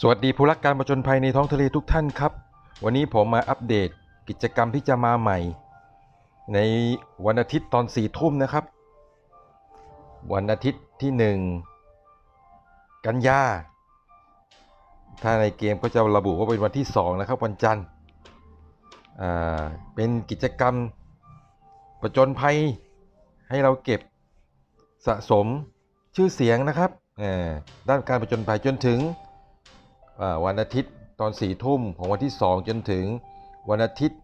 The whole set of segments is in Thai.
สวัสดีผู้รักการประจนภัยในท้องทะเลทุกท่านครับ วันนี้ผมมาอัปเดตกิจกรรมที่จะมาใหม่ ในวันอาทิตย์ตอนสี่ทุ่มนะครับ วันอาทิตย์ที่หนึ่งกันยาถ้าในเกมก็จะระบุว่าเป็นวันที่สองนะครับวันจันทร์เป็นกิจกรรมประจนภัยให้เราเก็บสะสมชื่อเสียงนะครับด้านการประจนภัยจนถึง วันอาทิตย์ตอนสี่ทุ่มของวันที่ 2 จนถึงวันอาทิตย์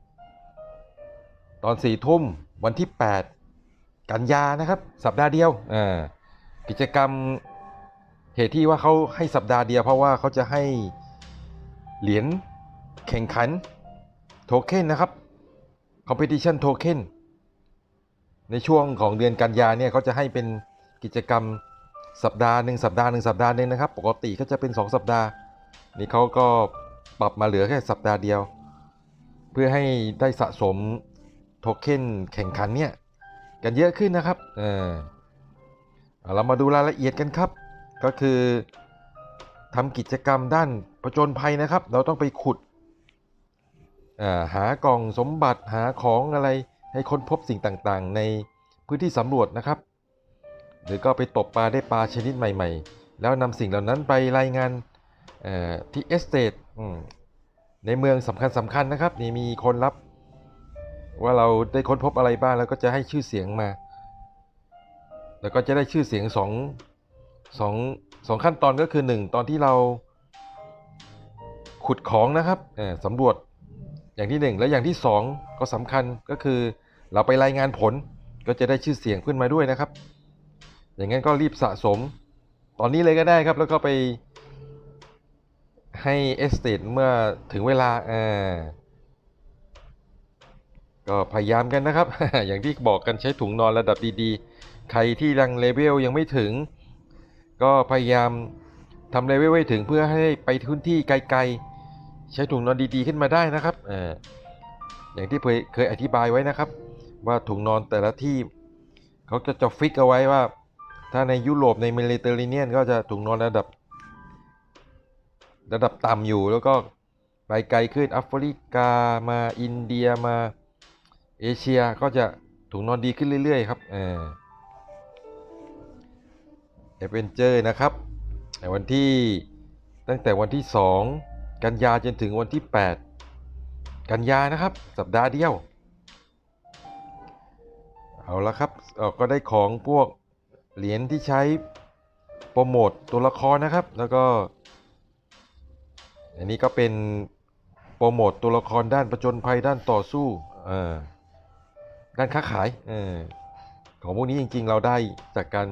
ตอนสี่ทุ่มวันที่ 8 กันยานะครับ สัปดาห์เดียวอ่ากิจกรรมเหตุที่ว่าเขาให้สัปดาห์เดียว เพราะว่าเขาจะให้เหรียญแข่งขันโทเค็นนะครับ competition token ในช่วงของเดือนกันยาเนี่ยเขาจะให้เป็นกิจกรรมสัปดาห์หนึ่งสัปดาห์หนึ่งสัปดาห์หนึ่งนะครับ ปกติก็จะเป็น 2 สัปดาห์ นี่เขาก็ปรับมาเหลือแค่สัปดาห์เดียว เพื่อให้ได้สะสมโทเค็นแข่งขันเนี่ย กันเยอะขึ้นนะครับ เออเรามาดูรายละเอียดกันครับ ก็คือทำกิจกรรมด้านประจนภัยนะครับ เราต้องไปขุดหากล่องสมบัติหาของอะไรให้ค้นพบสิ่งต่างๆ ในพื้นที่สำรวจนะครับ หรือก็ไปตกปลาได้ปลาชนิดใหม่ ๆ แล้วนำสิ่งเหล่านั้นไปรายงาน ที่เอสเตทในเมืองสำคัญสำคัญนะครับ นี่มีคนรับ ว่าเราได้ค้นพบอะไรบ้างแล้วก็จะให้ชื่อเสียงมา แล้วก็จะได้ชื่อเสียงสองสองสองขั้นตอนก็คือหนึ่งตอนที่เราขุดของนะครับสำรวจอย่างที่หนึ่งและอย่างที่สองก็สำคัญก็คือเราไปรายงานผลก็จะได้ชื่อเสียงขึ้นมาด้วยนะครับ อย่างนั้นก็รีบสะสม ตอนนี้เลยก็ได้ครับ แล้วก็ไป ให้เอสเตทเมื่อถึงเวลาอ่าก็พยายามกันนะครับ อย่างที่บอกกันใช้ถุงนอนระดับดีๆ ใครที่ยังเลเวลยังไม่ถึง ก็พยายามทำเลเวลให้ถึงเพื่อให้ไปพื้นที่ไกลๆ ใช้ถุงนอนดีๆขึ้นมาได้นะครับออย่างที่เคยเคยอธิบายไว้นะครับ ว่าถุงนอนแต่ละที่เขาจะจะฟิกเอาไว้ว่า ถ้าในยุโรปในเมดิเตอร์เรเนียนก็จะถุงนอนระดับ ระดับต่ำอยู่แล้วก็ไปไกลขึ้นแอฟริกามาอินเดียมาเอเชียก็จะถุงนอนดีขึ้นเรื่อยๆ ครับเอเวนเจอร์นะครับในวันที่ตั้งแต่วันที่ 2 กันยาจนถึงวันที่ 8 กันยานะครับ สัปดาห์เดียว เอาละครับเออก็ได้ของพวกเหรียญที่ใช้โปรโมทตัวละครนะครับ แล้วก็ อันนี้ก็เป็นโปรโมทตัวละครด้านประจนภัยด้านต่อสู้เอ่อด้านค้าขายเออของพวกนี้จริง ๆ เราได้จากการ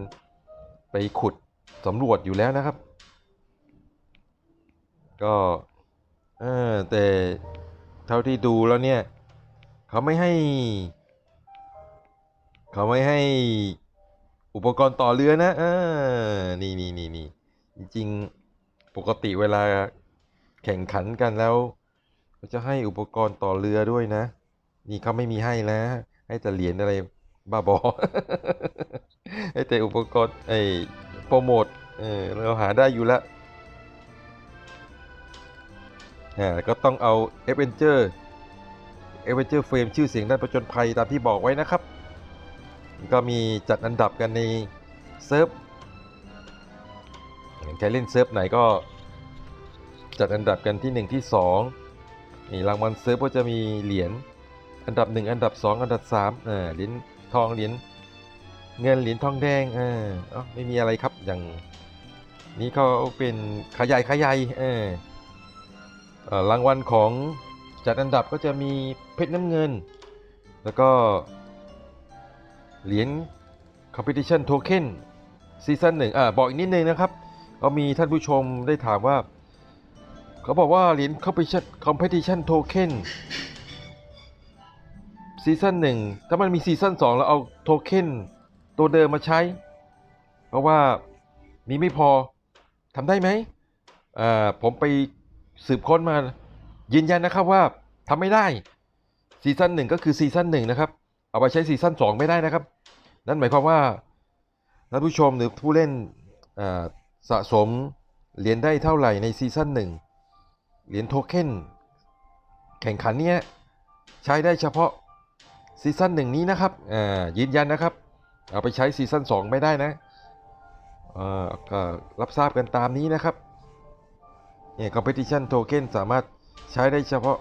ไปขุดสำรวจอยู่แล้วนะครับ ก็เออแต่เท่าที่ดูแล้วเนี่ย เขาไม่ให้ เขาไม่ให้อุปกรณ์ต่อเรือนะเออนี่นี่นี่นี่จริงๆ ปกติเวลา แข่งขันกันแล้วจะให้อุปกรณ์ต่อเรือด้วยนะ นี่เขาไม่มีให้แล้ว ให้แต่เหรียญอะไรบ้าบอ ให้แต่อุปกรณ์ไอ้โปรโมทเออเราหาได้อยู่แล้วอ่าก็ต้องเอา a v e n g e r a v e n g e r Frame ชื่อเสียงด้านประจนภัยตามที่บอกไว้นะครับ ก็มีจัดอันดับกันในเซิร์ฟใครเล่นเซิร์ฟไหนก็ จัดอันดับกันที่ 1 ที่2นี่รางวัลเซิร์ฟก็จะมีเหรียญอันดับ 1 อันดับ 2 อันดับ3อ่าเหรียญทองเหรียญเงินเหรียญทองแดงอ่าเอ้าไม่มีอะไรครับอย่างนี้เขาเป็นขยายใหญ่ขายเออเอ่อรางวัลของจัดอันดับก็จะมีเพชรน้ำเงิน แล้วก็เหรียญ competition token ซีซั่นหนึ่งอ่าบอกอีกนิดนึงนะครับ ก็มีท่านผู้ชมได้ถามว่า เขาบอกว่าเหรียญ competition competition token ซีซั่นหนึ่งถ้ามันมีซีซั่นสองแล้วเอาโทเค็นตัวเดิมมาใช้ เพราะว่ามีไม่พอทำได้ไหมอ่าผมไปสืบค้นมา ยืนยันนะครับว่าทำไม่ได้ซีซั่นหนึ่งก็คือซีซั่นหนึ่งนะครับ เอาไปใช้ซีซั่นสองไม่ได้นะครับ นั่นหมายความว่าท่านผู้ชมหรือผู้เล่นสะสมเหรียญได้เท่าไหร่ในซีซั่นหนึ่ง เหรียญโทเค็นแข่งขันเนี้ยใช้ได้เฉพาะซีซั่นหนึ่งนี้นะครับอ่ายืนยันนะครับ เอาไปใช้ซีซั่น2 ไม่ได้นะเอ่อก็รับทราบกันตามนี้นะครับเนี่ย competition token สามารถใช้ได้เฉพาะ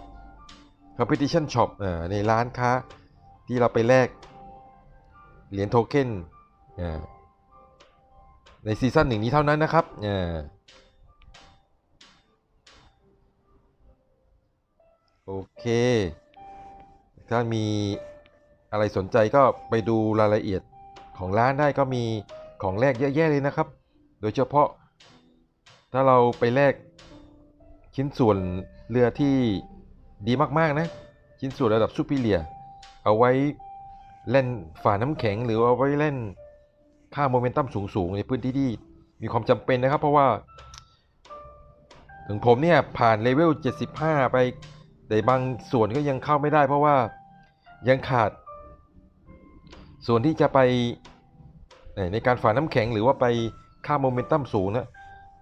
competition shop อ่าในร้านค้าที่เราไปแลกเหรียญโทเค็นอ่าในซีซั่นหนึ่งนี้เท่านั้นนะครับ โอเค ถ้ามีอะไรสนใจก็ไปดูรายละเอียดของร้านได้ก็มีของแลกเยอะแยะเลยนะครับ โดยเฉพาะ ถ้าเราไปแลกชิ้นส่วนเรือที่ดีมากๆนะ ชิ้นส่วนระดับซูเปอร์เลีย เอาไว้เล่นฝ่าน้ำแข็งหรือเอาไว้เล่นค่าโมเมนตัมสูงๆ ในพื้นที่ที่มีความจำเป็นนะครับ เพราะว่า ถึงผมเนี่ยผ่านเลเวล 75 ไป แต่บางส่วนก็ยังเข้าไม่ได้ เพราะว่ายังขาด ส่วนที่จะไปในการฝ่าน้ำแข็งหรือว่าไปค่าโมเมนตัมสูงนะ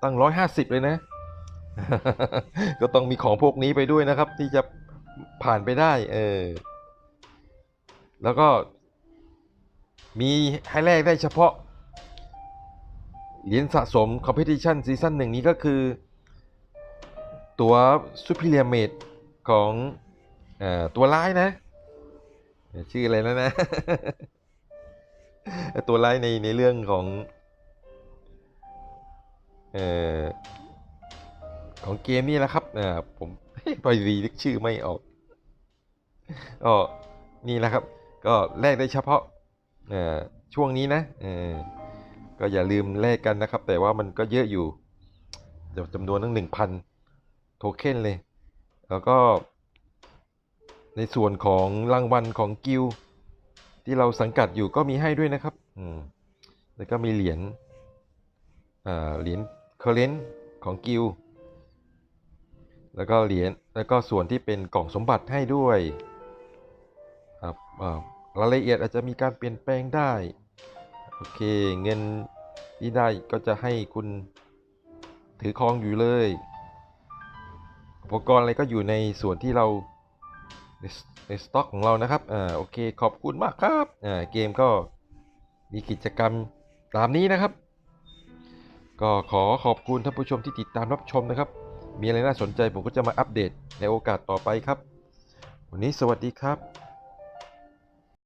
ตั้ง150เลยนะ ก็ต้องมีของพวกนี้ไปด้วยนะครับ ที่จะผ่านไปได้ เออ แล้วก็มีให้แลกได้เฉพาะ เหรียญสะสม Competition ซีซั่นหนึ่งนี้ก็คือ ตัว Superior Mate ของเขออตัวร้ายนะ ชื่ออะไรแล้วนะ ตัวร้ายในในเรื่องของเออของเกมนี่แหละครับอ่าผมพอดีนึกชื่อไม่ออกก็นี่แหละครับ ก็แลกได้เฉพาะช่วงนี้นะก็อย่าลืมแลกกันนะครับ แต่ว่ามันก็เยอะอยู่เดี๋ยวจำนวนตั้งหนึ่งพันโทเค็นเลย แล้วก็ ในส่วนของรางวัลของกิลที่เราสังกัดอยู่ก็มีให้ด้วยนะครับ อืม แล้วก็มีเหรียญ อ่า เหรียญเคอร์เรนต์ของกิลแล้วก็เหรียญ แล้วก็ส่วนที่เป็นกล่องสมบัติให้ด้วยครับรายละเอียดอาจจะมีการเปลี่ยนแปลงได้ โอเค เงินที่ได้ก็จะให้คุณถือครองอยู่เลย อุปกรณ์อะไรก็อยู่ในส่วนที่เราในสต็อกของเรานะครับ อ่า โอเค ขอบคุณมากครับ อ่า เกมก็มีกิจกรรมตามนี้นะครับ ก็ขอขอบคุณท่านผู้ชมที่ติดตามรับชมนะครับ มีอะไรน่าสนใจผมก็จะมาอัปเดตในโอกาสต่อไปครับ วันนี้สวัสดีครับ